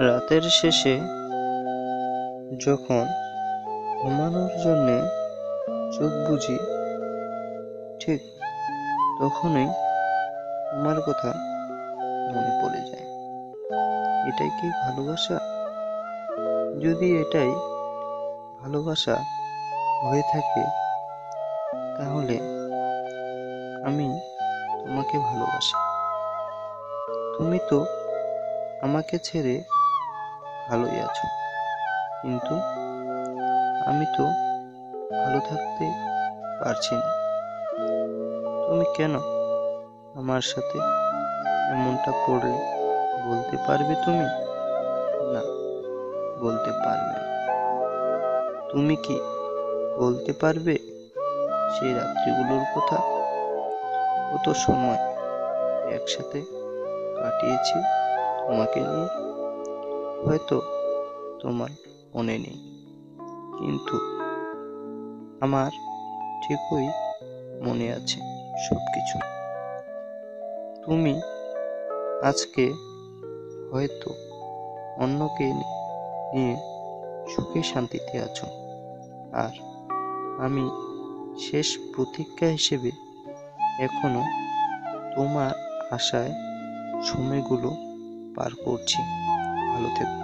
রাতের শেষে যখন ঘুমানোর জন্যে চোখ বুঝি ঠিক তখনই আমার কথা মনে পড়ে যায়। এটাই কি ভালোবাসা? যদি এটাই ভালোবাসা হয়ে থাকে, তাহলে আমি তোমাকে ভালোবাসি। তুমি তো আমাকে ছেড়ে ভালোই আছো। কিন্তু আমি তো ভালো থাকতে পারছি না। তুমি কেন আমার সাথে এমনটা করলে? বলতে পারবে তুমি? না, বলতে পারবে তুমি কি বলতে পারবে সেই রাত্রিগুলোর কথা? কত সময় একসাথে কাটিয়েছি তোমাকে নিয়ে? হয়তো তোমার মনে নেই। কিন্তু আমার ঠিকই মনে আছে সব কিছু তুমি আজকে হয়তো অন্যকে নিয়ে সুখে শান্তিতে আছো। আর আমি শেষ প্রতীক্ষা হিসেবে এখনও তোমার আশায় সময়গুলো পার করছি। ভালো থেকো।